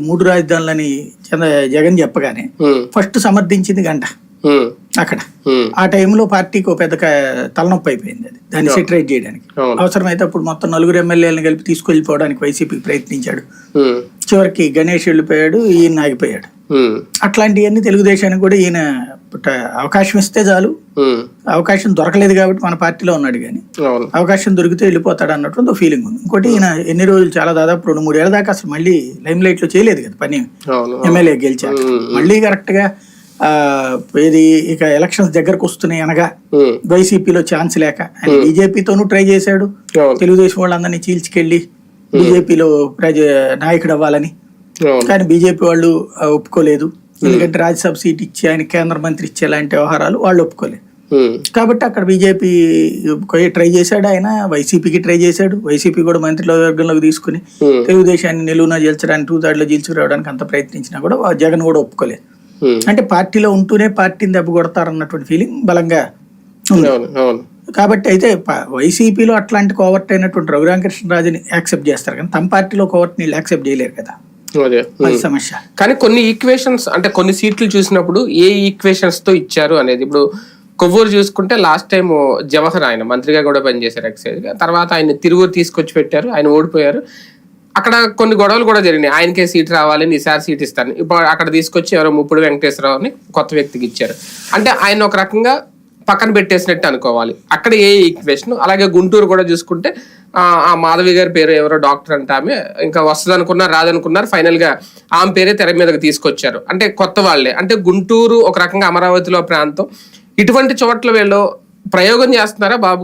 మూడు రాజధానులని చంద్ర జగన్ చెప్పగానే ఫస్ట్ సమర్థించింది గంట అక్కడ. ఆ టైంలో పార్టీకి ఒక పెద్ద తలనొప్పి అయిపోయింది అది. దాన్ని సెటరేట్ చేయడానికి. అవసరమైతే అప్పుడు మొత్తం నలుగురు ఎమ్మెల్యేలను కలిపి తీసుకెళ్ళిపోవడానికి వైసీపీకి ప్రయత్నించాడు. చివరికి గణేష్ వెళ్ళిపోయాడు ఈయన ఆగిపోయాడు. అట్లాంటివన్నీ తెలుగుదేశానికి కూడా ఈయన అవకాశం ఇస్తే చాలు. అవకాశం దొరకలేదు కాబట్టి మన పార్టీలో ఉన్నాడు కానీ అవకాశం దొరికితే వెళ్ళిపోతాడు అన్నట్టు ఫీలింగ్ ఉంది. ఇంకోటి ఈయన ఎన్ని రోజులు చాలా దాదాపు రెండు మూడేళ్ళ దాకా అసలు మళ్ళీ లైమ్ లైట్లో చేయలేదు కదా పని. ఎమ్మెల్యే గెలిచాక. మళ్ళీ కరెక్ట్గా ఆ, ఇది ఇక ఎలక్షన్స్ దగ్గరకు వస్తున్నాయి అనగా వైసీపీలో ఛాన్స్ లేక ఆయన బీజేపీతోనూ ట్రై చేశాడు. తెలుగుదేశం వాళ్ళందరినీ చీల్చుకెళ్ళి బీజేపీలో ప్రజ నాయకుడు అవ్వాలని. కానీ బీజేపీ వాళ్ళు ఒప్పుకోలేదు. ఎందుకంటే రాజ్యసభ సీట్ ఇచ్చి ఆయన కేంద్ర మంత్రి ఇచ్చే లాంటి వ్యవహారాలు వాళ్ళు ఒప్పుకోలేదు కాబట్టి అక్కడ బీజేపీ ట్రై చేశాడు ఆయన వైసీపీకి ట్రై చేశాడు. వైసీపీ కూడా మంత్రివర్గంలోకి తీసుకుని ఉమ్, తెలుగుదేశాన్ని నిలువున గెలిచడానికి టూ థర్డ్లో గెలుచుకురావడానికి అంత ప్రయత్నించినా కూడా జగన్ కూడా ఒప్పుకోలేదు అంటే పార్టీలో ఉంటూనే పార్టీని దెబ్బ కొడతారన్నటువంటి ఫీలింగ్ బలంగా కాబట్టి అయితే వైసీపీలో అట్లాంటి కోవర్ట్ అయినటువంటి రఘురామకృష్ణరాజుని యాక్సెప్ట్ చేస్తారు. కానీ తమ పార్టీలో కోవర్ట్ నీళ్ళు యాక్సెప్ట్ చేయలేరు కదా. అదే సమస్య. కానీ కొన్ని ఈక్వేషన్స్ అంటే కొన్ని సీట్లు చూసినప్పుడు ఏ ఈక్వేషన్స్తో ఇచ్చారు అనేది ఇప్పుడు కొవ్వూరు చూసుకుంటే లాస్ట్ టైం జవహర్ ఆయన మంత్రిగా కూడా పనిచేశారు ఎక్సైజ్గా. తర్వాత ఆయన తిరుగు తీసుకొచ్చి పెట్టారు ఆయన ఓడిపోయారు. అక్కడ కొన్ని గొడవలు కూడా జరిగినాయి. ఆయనకే సీట్ రావాలని ఈసారి సీట్ ఇస్తాను. ఇప్పుడు అక్కడ తీసుకొచ్చి ఎవరో ముప్పుడు వెంకటేశ్వరరావు అని కొత్త వ్యక్తికి ఇచ్చారు. అంటే ఆయన ఒక రకంగా పక్కన పెట్టేసినట్టు అనుకోవాలి. అక్కడ ఏ ఈక్వేషన్ అలాగే గుంటూరు కూడా చూసుకుంటే ఆ మాధవి గారి పేరు ఎవరో డాక్టర్ అంటే ఆమె. ఇంకా వస్తుంది అనుకున్నారు రాదనుకున్నారు ఫైనల్గా ఆమె పేరే తెర మీదకి తీసుకొచ్చారు. అంటే కొత్త వాళ్ళే. అంటే గుంటూరు ఒక రకంగా అమరావతిలో ప్రాంతం. ఇటువంటి చోట్ల వీళ్ళు ప్రయోగం చేస్తున్నారా బాబు